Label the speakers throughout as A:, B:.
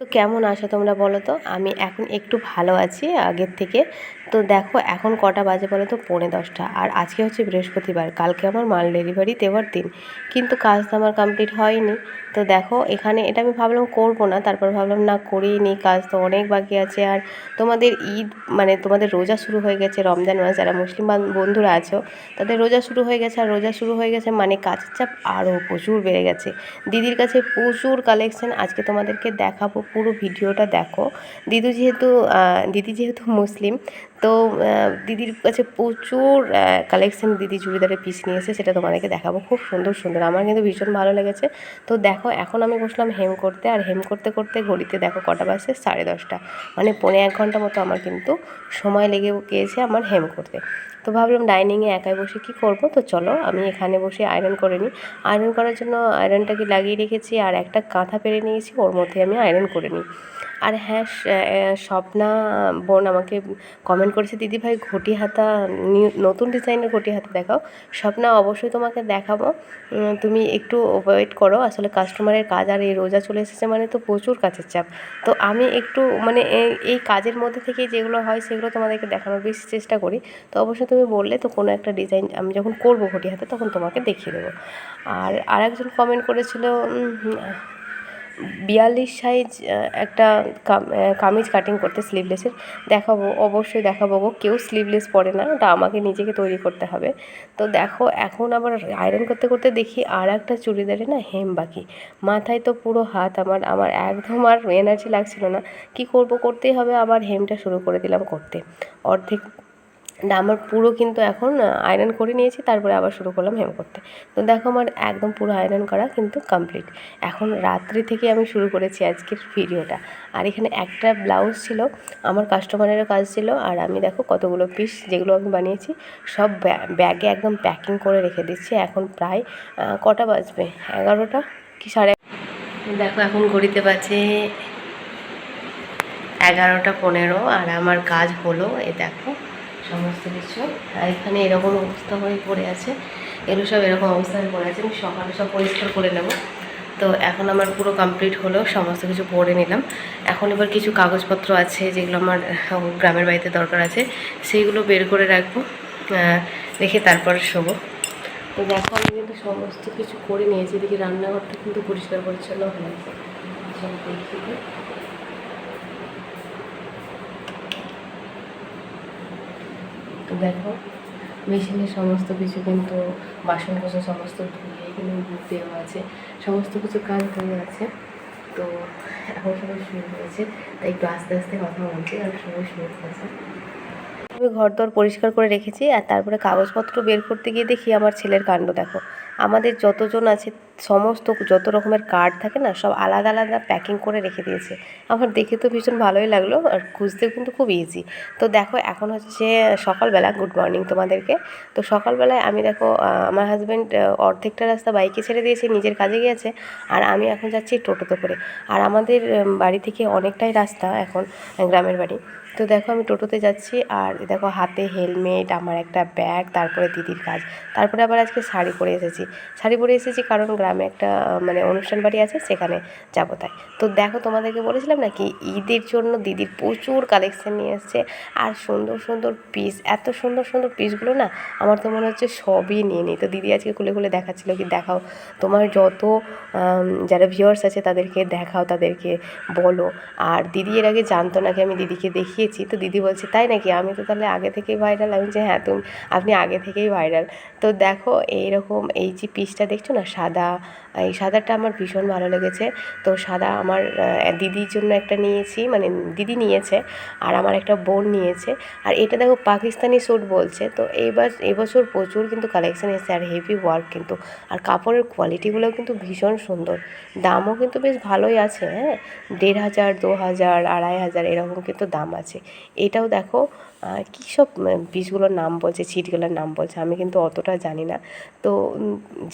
A: তো কেমন আছো তোমরা বলো তো? আমি এখন একটু ভালো আছি আগের থেকে। তো দেখো, এখন কটা বাজে বলো তো? পৌনে দশটা। আর আজকে হচ্ছে বৃহস্পতিবার। কালকে আমার মাল ডেলিভারি দেওয়ার দিন। কিন্তু কাজ তো আমার কমপ্লিট হয়নি। তো দেখো, এখানে এটা আমি ভাবলাম করব না। তারপর ভাবলাম, না করেই নিই কাজ তো অনেক বাকি আছে। আর তোমাদের ঈদ মানে তোমাদের রোজা শুরু হয়ে গেছে। রমজান মাস, যারা মুসলিম বন্ধুরা আছো, তাদের রোজা শুরু হয়ে গেছে। আর রোজা শুরু হয়ে গেছে মানে কাজের চাপ আরও প্রচুর বেড়ে গেছে। দিদির কাছে প্রচুর কালেকশন আজকে তোমাদেরকে দেখাবো পুরো ভিডিওটা দেখো। দিদু যেহেতু দিদি যেহেতু মুসলিম তো দিদির কাছে প্রচুর কালেকশন দিদি চুড়িদারের পিস নিয়েছে, সেটা তোমাদেরকে দেখাবো। খুব সুন্দর সুন্দর। আমার কিন্তু ভীষণ ভালো লেগেছে। তো দেখো, এখন আমি বসলাম হেম করতে, আর হেম করতে করতে ঘড়িতে দেখো কটা বাজছে? সাড়ে দশটা। মানে পৌনে এক ঘণ্টা মতো আমার কিন্তু সময় লেগে গিয়েছে আমার হেম করতে। তো ভাবলাম ডাইনিংয়ে একাই বসে কি করব? তো চলো, আমি এখানে বসে আয়রন করে নিই। আয়রন করার জন্য আয়রনটাকে লাগিয়ে রেখেছি, আর একটা কাঁথা পেরে নিয়েছি, ওর মধ্যে আমি আয়রন করে নিই। আর হ্যাঁ স্বপ্না বোন আমাকে কমেন্ট করেছে, দিদি ভাই ঘটি হাতা নতুন ডিজাইনের ঘটি হাতা দেখাও। স্বপ্না, অবশ্যই তোমাকে দেখাবো। তুমি একটু ওয়েট করো, আসলে কাস্টমারের কাজ আর এই রোজা চলে এসেছে মানে তো প্রচুর কাজের চাপ। তো আমি একটু মানে এই- কাজের মধ্যে থেকে যেগুলো হয় সেগুলো তোমাদেরকে দেখানোর বেশি চেষ্টা করি। তো অবশ্যই তুমি বললে তো কোনো একটা ডিজাইন আমি যখন করব ঘটি হাতে তখন তোমাকে দেখিয়ে দেবো। আর আরেকজন কমেন্ট করেছিল বিয়াল্লিশ সাইজ একটা কাম- কামিজ কাটিং করতে স্লিভলেসের দেখাবো, অবশ্যই দেখাবো গো, কেউ স্লিভলেস পরে না, ওটা আমাকে নিজেকে তৈরি করতে হবে। তো দেখো, এখন আবার আয়রন করতে করতে দেখি আর একটা চুড়িদারে না হেম বাকি। মাথায় তো পুরো হাত আমার আমার একদম আর এনার্জি লাগছিল না। কি করব, করতেই হবে, আবার হেমটা শুরু করে দিলাম করতে। অর্ধেক আমার পুরো কিন্তু এখন আয়রন করে নিয়েছি, তারপরে আবার শুরু করলাম হেম করতে। তো দেখো আমার একদম পুরো আয়রন করা কিন্তু কমপ্লিট এখন রাত্রি থেকে আমি শুরু করেছি আজকের ভিডিওটা। আর এখানে একটা ব্লাউজ ছিল, আমার কাস্টমারেরও কাজ ছিল, আর আমি দেখো কতগুলো পিস যেগুলো আমি বানিয়েছি, সব ব্যা- ব্যাগে একদম প্যাকিং করে রেখে দিচ্ছি। এখন প্রায় কটা বাজবে? এগারোটা কি সাড়ে দেখো এখন ঘড়িতে বাজে এগারোটা পনেরো, আর আমার কাজ হলো, এ দেখো। সমস্ত কিছু। আর এখানে এরকম অবস্থা হয়ে পড়ে আছে। এগুলো সব এরকম অবস্থায় পড়ে আছে। আমি সকালে সব পরিষ্কার করে নেব। তো এখন আমার পুরো কমপ্লিট হলো, সমস্ত কিছু পড়ে নিলাম। এখন এবার কিছু কাগজপত্র আছে, যেগুলো আমার গ্রামের বাড়িতে দরকার আছে, সেইগুলো বের করে রাখব। রেখে তারপর শোবো। তো দেখো, আমি কিন্তু সমস্ত কিছু করে নিয়েছি। এদিকে রান্নাঘরটা কিন্তু পরিষ্কার পরিচ্ছন্ন হয়েছে সব দেখিয়ে দিই। তো দেখো মেশিনে সমস্ত কিছু কিন্তু, বাসন কোসন সমস্ত ধুয়ে এখানে বুক দেওয়া আছে, সমস্ত কিছু কাজ হয়ে আছে। তো এখন সবাই শুরু হয়েছে তাই একটু আস্তে আস্তে কথা বলছি, আর সবাই শুরু হয়েছে আমি ঘর দর পরিষ্কার করে রেখেছি, আর তারপরে কাগজপত্র বের করতে গিয়ে দেখি আমার ছেলের কাণ্ড, দেখো। আমাদের যতজন আছে, সমস্ত যত রকমের কার্ড থাকে না, সব আলাদা আলাদা প্যাকিং করে রেখে দিয়েছে। আমার দেখে তো ভীষণ ভালোই লাগল আর খুঁজতেও কিন্তু খুব ইজি তো দেখো, এখন হচ্ছে সকালবেলা গুড মর্নিং তোমাদেরকে। তো সকালবেলায় আমি দেখো আমার হাজব্যান্ড অর্ধেকটা রাস্তা বাইকে ছেড়ে দিয়েছে, নিজের কাজে গিয়েছে। আর আমি এখন যাচ্ছি টোটোতে করে। আর আমাদের বাড়ি থেকে অনেকটাই রাস্তা এখন, গ্রামের বাড়ি। তো দেখো, আমি টোটোতে যাচ্ছি আর দেখো, হাতে হেলমেট আমার একটা ব্যাগ তারপরে দিদির কাজ। তারপরে আবার আজকে শাড়ি পরে এসেছি। শাড়ি পরে এসেছি কারণ গ্রামে একটা মানে অনুষ্ঠান বাড়ি আছে, সেখানে যাব তাই। তো দেখো তোমাদেরকে বলেছিলাম না কি ঈদের জন্য দিদির প্রচুর কালেকশন নিয়ে এসছে। আর সুন্দর সুন্দর পিস এত সুন্দর সুন্দর পিসগুলো না আমার তো মনে হচ্ছে সবই নিয়ে নিই। তো দিদি আজকে খুলে খুলে দেখাচ্ছিলো কি দেখাও, তোমার যত যারা ভিউয়ার্স আছে তাদেরকে দেখাও, তাদেরকে বলো। আর দিদি এর আগে জানতো নাকি আমি দিদিকে দেখিয়েছি, তো দিদি বলছে, তাই নাকি? আমি তো তাহলে আগে থেকেই ভাইরাল আমি যে হ্যাঁ তুমি, আপনি আগে থেকেই ভাইরাল তো দেখো এইরকম এই যে পিসটা দেখছ না? সাদা, এই সাদাটা আমার ভীষণ ভালো লেগেছে। তো সাদা আমার দিদির জন্য একটা নিয়েছি মানে দিদি নিয়েছে, আর আমার একটা বোন নিয়েছে। আর এটা দেখো পাকিস্তানি স্যুট বলছে। তো এইবার এবছর প্রচুর কিন্তু কালেকশান এসেছে আর হেভি ওয়ার্ক কিন্তু। আর কাপড়ের কোয়ালিটিগুলোও কিন্তু ভীষণ সুন্দর। দামও কিন্তু বেশ ভালোই আছে হ্যাঁ? দেড় হাজার, দু হাজার, আড়াই হাজার এরকম কিন্তু দাম আছে। এটাও দেখো কী সব উম, বীজগুলোর নাম বলছে ছিটগুলোর নাম বলছে আমি কিন্তু অতটা জানি না। তো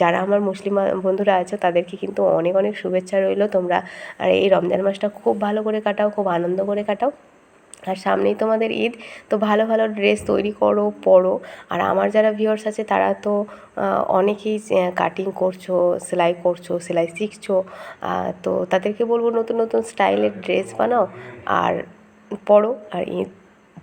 A: যারা আমার মুসলিম বন্ধুরা আছে তাদেরকে কিন্তু অনেক অনেক শুভেচ্ছা রইল তোমরা। আর এই রমজান মাসটা খুব ভালো করে কাটাও খুব আনন্দ করে কাটাও। আর সামনেই তোমাদের ঈদ তো ভালো ভালো ড্রেস তৈরি করো পরো। আর আমার যারা ভিউয়ার্স আছে তারা তো অনেকেই কাটিং করছ সেলাই করছ সেলাই শিখছো। তো তাদেরকে বলব নতুন নতুন স্টাইলের ড্রেস বানাও আর পরো আর ঈদ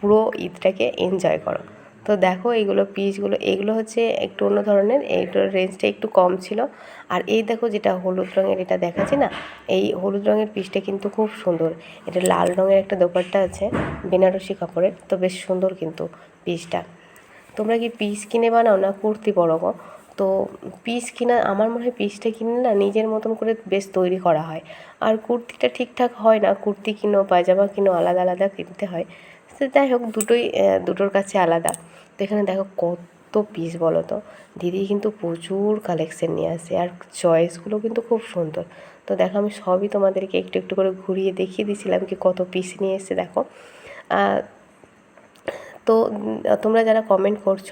A: পুরো ঈদটাকে এনজয় করো। তো দেখো এইগুলো পিসগুলো, এগুলো হচ্ছে একটু অন্য ধরনের এইটার রেঞ্জটা একটু কম ছিল। আর এই দেখো যেটা হলুদ রঙের এটা দেখাচ্ছি না, এই হলুদ রঙের পিসটা কিন্তু খুব সুন্দর। এটা লাল রঙের একটা দোপাট্টা আছে, বেনারসি কাপড়ের, তো বেশ সুন্দর কিন্তু পিসটা তোমরা কি পিস কিনে বানাও না কুর্তি গো? তো পিস কিনা, আমার মনে হয় পিসটা কিনে না নিজের মতন করে বেশ তৈরি করা হয়। আর কুর্তিটা ঠিকঠাক হয় না, কুর্তি কিনো, পায়জামা কিনো, আলাদা আলাদা কিনতে হয়। তো যাই হোক, দুটোই দুটোর কাছে আলাদা। তো এখানে দেখো কত পিস বলো তো? দিদি কিন্তু প্রচুর কালেকশন নিয়ে আসে আর চয়েসগুলো কিন্তু খুব সুন্দর। তো দেখো, আমি সবই তোমাদেরকে একটু একটু করে ঘুরিয়ে দেখিয়ে দিয়েছিলাম কি কত পিস নিয়ে এসে দেখো। তো তোমরা যারা কমেন্ট করছ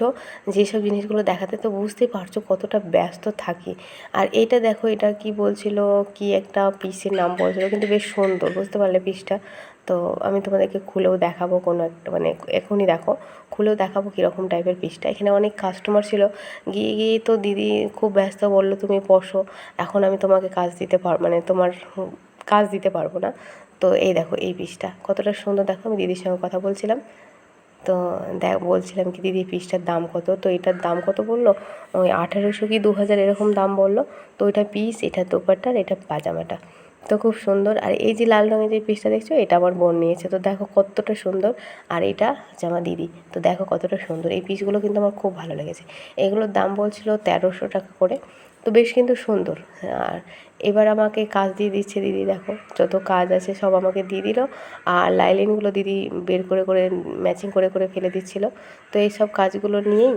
A: যেসব জিনিসগুলো দেখাতে, তো বুঝতেই পারছ কতটা ব্যস্ত থাকি। আর এটা দেখো, এটা কি বলছিল, কি একটা পিসের নাম বলছিল, কিন্তু বেশ সুন্দর, বুঝতে পারলে পিসটা তো আমি তোমাদেরকে খুলেও দেখাবো কোনো একটা মানে এখনই দেখো। খুলেও দেখাবো কীরকম টাইপের পিসটা। এখানে অনেক কাস্টমার ছিল। গিয়ে গিয়ে তো দিদি খুব ব্যস্ত বলল, তুমি বসো। এখন আমি তোমাকে কাজ দিতে পার মানে তোমার কাজ দিতে পারব না। তো এই দেখো, এই পিসটা। কতটা সুন্দর দেখো, আমি দিদির সঙ্গে কথা বলছিলাম। তো দেখ, বলছিলাম কি, দিদি পিসটার দাম কত? তো এটার দাম কত বলল? ওই আঠারোশো কি দু হাজার এরকম দাম বলল। তো ওইটা পিস এটা দোপাট্টার, এটা পাজামাটা। তো খুব সুন্দর। আর এই যে লাল রঙের যে পিসটা দেখছ, এটা আমার বোন নিয়েছে। তো দেখো কতটা সুন্দর। আর এটা আমার দিদি। তো দেখো কতটা সুন্দর। এই পিসগুলো কিন্তু আমার খুব ভালো লেগেছে। এগুলোর দাম বলছিল তেরোশো টাকা করে। তো বেশ কিন্তু সুন্দর। আর এবার আমাকে কাজ দিয়ে দিচ্ছে দিদি, দেখো। যত কাজ আছে সব আমাকে দিয়ে দিল। আর লাইলিনগুলো দিদি বের করে করে, ম্যাচিং করে করে ফেলে দিচ্ছিল। তো এই সব কাজগুলো নিয়েই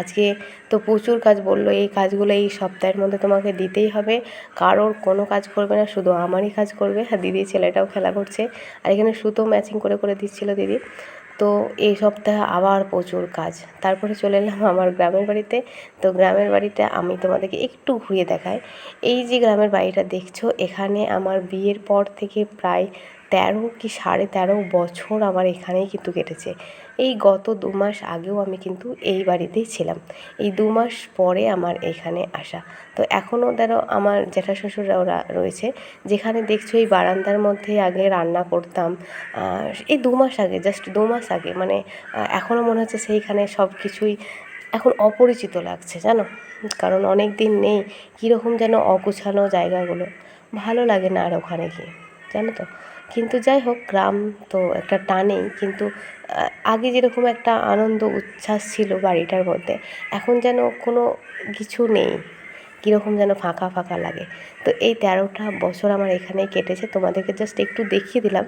A: আজকে তো প্রচুর কাজ বলল, এই কাজগুলো এই সপ্তাহের মধ্যে তোমাকে দিতেই হবে। কারোর কোনো কাজ করবে না, শুধু আমারই কাজ করবে। আর দিদি ছেলেটাও খেলা করছে, আর এখানে সুতো ম্যাচিং করে করে দিচ্ছিল দিদি। তো এই সপ্তাহে আবার প্রচুর কাজ। তারপরে চলে এলাম আমার গ্রামের বাড়িতে। তো গ্রামের বাড়িতে আমি তোমাদেরকে একটু ঘুরিয়ে দেখাই। এই যে গ্রামের বাড়িটা দেখছ, এখানে আমার বিয়ের পর থেকে প্রায় তেরো কি সাড়ে তেরো বছর আমার এখানেই কিন্তু কেটেছে। এই গত দু মাস আগেও আমি কিন্তু এই বাড়িতেই ছিলাম। এই দু মাস পরে আমার এখানে আসা। তো এখনও ধরো আমার জ্যাঠা শ্বশুররা ওরা রয়েছে। যেখানে দেখছ এই বারান্দার মধ্যে আগে রান্না করতাম। এই দু মাস আগে জাস্ট দু মাস আগে মানে এখনও মনে হচ্ছে সেইখানে সব কিছুই এখন অপরিচিত লাগছে, জানো? কারণ অনেক দিন নেই, কীরকম যেন অগুছানো জায়গাগুলো। ভালো লাগে না আর ওখানে গিয়ে, জানো তো? কিন্তু যাই হোক, গ্রাম তো একটা টানেই, কিন্তু আগে যেরকম একটা আনন্দ, উচ্ছ্বাস ছিল বাড়িটার মধ্যে, এখন যেন কোনো কিছু নেই। কীরকম যেন ফাঁকা ফাঁকা লাগে। তো এই তেরোটা বছর আমার এখানেই কেটেছে। তোমাদেরকে জাস্ট একটু দেখিয়ে দিলাম,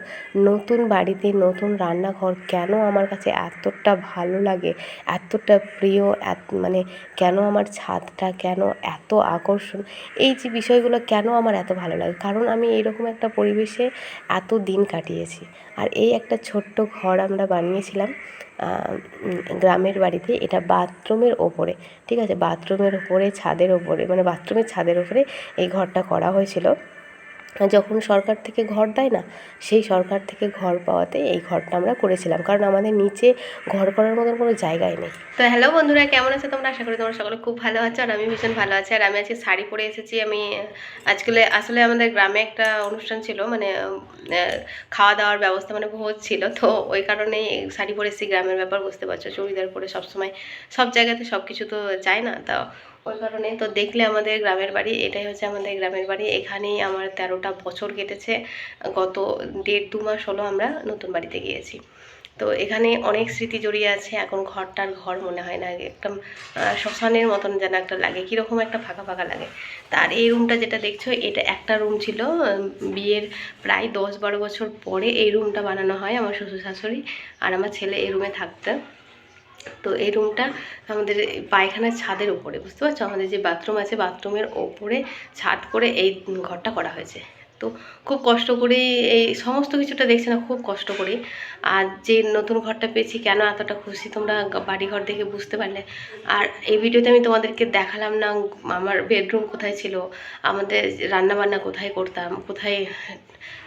A: নতুন বাড়িতে নতুন রান্নাঘর কেন আমার কাছে এতটা ভালো লাগে, এতটা প্রিয়, এত মানে কেন আমার ছাদটা, কেন এত আকর্ষণ, এই যে বিষয়গুলো কেন আমার এত ভালো লাগে? কারণ আমি এরকম একটা পরিবেশে এত দিন কাটিয়েছি। আর এই একটা ছোট্ট ঘর আমরা বানিয়েছিলাম গ্রামের বাড়িতে এটা বাথরুমের ওপরে, ঠিক আছে? বাথরুমের ওপরে, ছাদের ওপরে মানে বাথরুমের ছাদের ওপরে এই ঘরটা করা হয়েছিল। যখন সরকার থেকে ঘর দেয় না, সেই সরকার থেকে ঘর পাওয়াতে এই ঘরটা আমরা করেছিলাম। কারণ আমাদের নিচে ঘর করার মতন কোনো জায়গাই নেই। তো হ্যালো বন্ধুরা, কেমন আছে তোমরা? আশা করি তোমরা সকলে খুব ভালো আছো আর আমি ভীষণ ভালো আছি। আর আমি আজকে শাড়ি পরে এসেছি। আমি আজকে আসলে আমাদের গ্রামে একটা অনুষ্ঠান ছিল মানে খাওয়া দাওয়ার ব্যবস্থা মানে ভোজ ছিল। তো ওই কারণেই শাড়ি পরে এসেছি, গ্রামের ব্যাপার, বুঝতে পারছ? চুড়িদার পরে সবসময় সব জায়গাতে সব কিছু তো যায় না। তা ওই কারণে তো দেখলে আমাদের গ্রামের বাড়ি, এটাই হচ্ছে আমাদের গ্রামের বাড়ি। এখানেই আমার তেরোটা বছর কেটেছে। গত দেড় দু মাস হলো আমরা নতুন বাড়িতে গিয়েছি। তো এখানে অনেক স্মৃতি জড়িয়ে আছে। এখন ঘরটার ঘর মনে হয় না, একদম শ্মশানের মতন যেন একটা লাগে, কীরকম একটা ফাঁকা ফাঁকা লাগে। তার এই রুমটা যেটা দেখছ, এটা একটা রুম ছিল বিয়ের প্রায় দশ বারো বছর পরে এই রুমটা বানানো হয় আমার শ্বশুর শাশুড়ি আর আমার ছেলে এই রুমে থাকতো তো এই রুমটা আমাদের পায়খানার ছাদের ওপরে বুঝতে পারছ? আমাদের যে বাথরুম আছে, বাথরুমের ওপরে ছাদ করে এই ঘরটা করা হয়েছে। তো খুব কষ্ট করেই এই সমস্ত কিছুটা দেখছি না, খুব কষ্ট করি। আর যে নতুন ঘরটা পেয়েছি, কেন এতটা খুশি তোমরা বাড়ি ঘর দেখে বুঝতে পারলে? আর এই ভিডিওতে আমি তোমাদেরকে দেখালাম না আমার বেডরুম কোথায় ছিল, আমাদের রান্নাবান্না কোথায় করতাম, কোথায়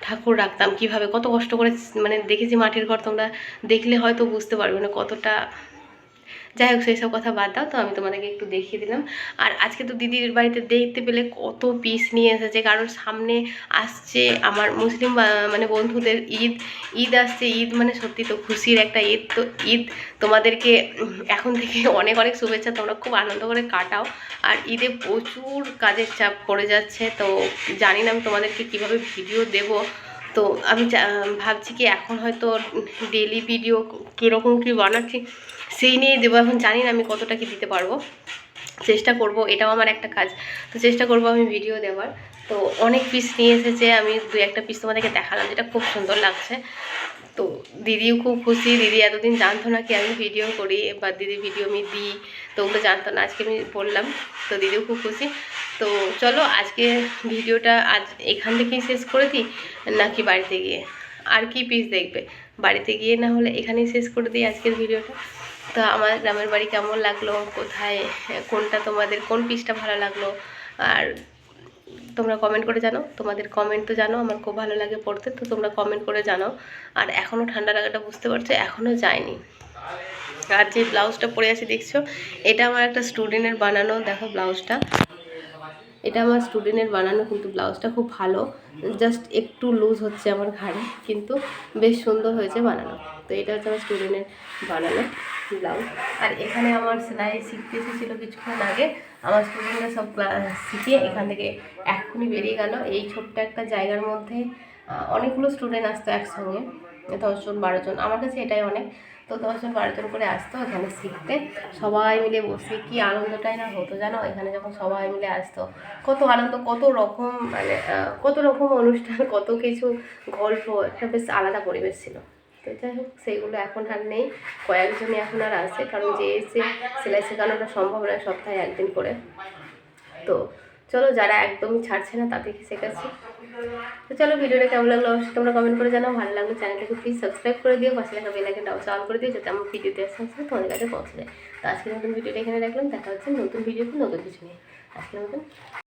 A: ঠাকুর রাখতাম, কীভাবে, কত কষ্ট করে মানে দেখেছি মাটির ঘর তোমরা দেখলে হয়তো বুঝতে পারবে না কতটা যাই হোক, সেই সব কথা বাদ দাও, তো আমি তোমাদেরকে একটু দেখিয়ে দিলাম। আর আজকে তো দিদির বাড়িতে দেখতে পেলে কত পিস নিয়ে এসেছে কারণ সামনে আসছে, আমার মুসলিম মানে বন্ধুদের ঈদ ঈদ আসছে, ঈদ মানে সত্যি তো খুশির একটা ঈদ, তো ঈদ তোমাদেরকে এখন থেকে অনেক অনেক শুভেচ্ছা, তোমরা খুব আনন্দ করে কাটাও। আর ঈদে প্রচুর কাজের চাপ পড়ে যাচ্ছে, তো জানি না আমি তোমাদেরকে কীভাবে ভিডিও দেব। তো আমি ভাবছি কি এখন হয়তো ডেলি ভিডিও কীরকম কী বানাচ্ছি সেই নিয়েই দেবো। এখন জানি না আমি কতটা কি দিতে পারব। চেষ্টা করব, এটাও আমার একটা কাজ। তো চেষ্টা করব আমি ভিডিও দেওয়ার। তো অনেক পিস নিয়ে এসেছে, আমি দু একটা পিস তোমাদেরকে দেখালাম যেটা খুব সুন্দর লাগছে। তো দিদিও খুব খুশি, দিদি এতদিন জানতো না কি আমি ভিডিও করি বা দিদি ভিডিও আমি দিই, তো ওগুলো জানতো না, আজকে আমি বললাম। তো দিদিও খুব খুশি। তো চলো আজকে ভিডিওটা আজ এখান থেকেই শেষ করে দিই, নাকি বাড়িতে গিয়ে? আর কি পিস দেখবে? বাড়িতে গিয়ে না হলে এখানেই শেষ করে দিই আজকের ভিডিওটা। তো আমার গ্রামের বাড়ি কেমন লাগল? কোথায়? কোনটা তোমাদের, কোন পিসটা ভালো লাগল? আর তোমরা কমেন্ট করে জানো। তোমাদের কমেন্ট তো জানো, আমার খুব ভালো লাগে পড়তে, তো তোমরা কমেন্ট করে জানাও আর এখনও ঠান্ডা লাগাটা বুঝতে পারছ এখনও যায়নি। আর যে ব্লাউজটা পরে আছে, দেখছ? এটা আমার একটা স্টুডেন্টের বানানো, দেখো ব্লাউজটা। এটা আমার স্টুডেন্টের বানানো কিন্তু ব্লাউজটা খুব ভালো। জাস্ট একটু লুজ হচ্ছে আমার ঘাড়ে, কিন্তু বেশ সুন্দর হয়েছে বানানো। তো এটা হচ্ছে আমার স্টুডেন্টের বানানো ব্লাউজ। আর এখানে আমার সেলাই শিখতে এসেছিল কিছুক্ষণ আগে। আমার স্টুডেন্টরা সব শিখে এখান থেকে এক্ষুনি বেরিয়ে গেল। এই ছোট্ট একটা জায়গার মধ্যে অনেকগুলো স্টুডেন্ট আসতো একসঙ্গে, দশজন বারোজন আমার কাছে এটাই অনেক। তো দশজন বারোজন করে আসতো এখানে শিখতে। সবাই মিলে বসে, কি আনন্দটাই না হতো জানো? এখানে যখন সবাই মিলে আসতো, কত আনন্দ, কত রকম মানে কত রকম অনুষ্ঠান, কত কিছু গল্প, একটা বেশ আলাদা পরিবেশ ছিল। তো যাই হোক, সেইগুলো এখন আর নেই। কয়েকজনই এখন আর আসে কারণ যে এসে সেলাই শেখানোটা সম্ভব নয় সপ্তাহে একদিন করে। তো চলো যারা একদমই ছাড়ছে না তাদেরকে শেখাচ্ছি? তো চলো ভিডিওটা কেমন লাগল অবশ্যই তোমরা কমেন্ট করে জানাও। ভালো লাগল চ্যানেলটাকে প্লিজ সাবস্ক্রাইব করে দিও। পাশে লেখা বেল ডাউস অন করে দিও যাতে আমার ভিডিওতে আসতে আসতে তোমাদের কাছে পৌঁছে যায়। তো আজকে নতুন ভিডিওটা এখানে রাখলাম। দেখা হচ্ছে নতুন ভিডিওতে নতুন কিছু নিয়ে। আজকে মতন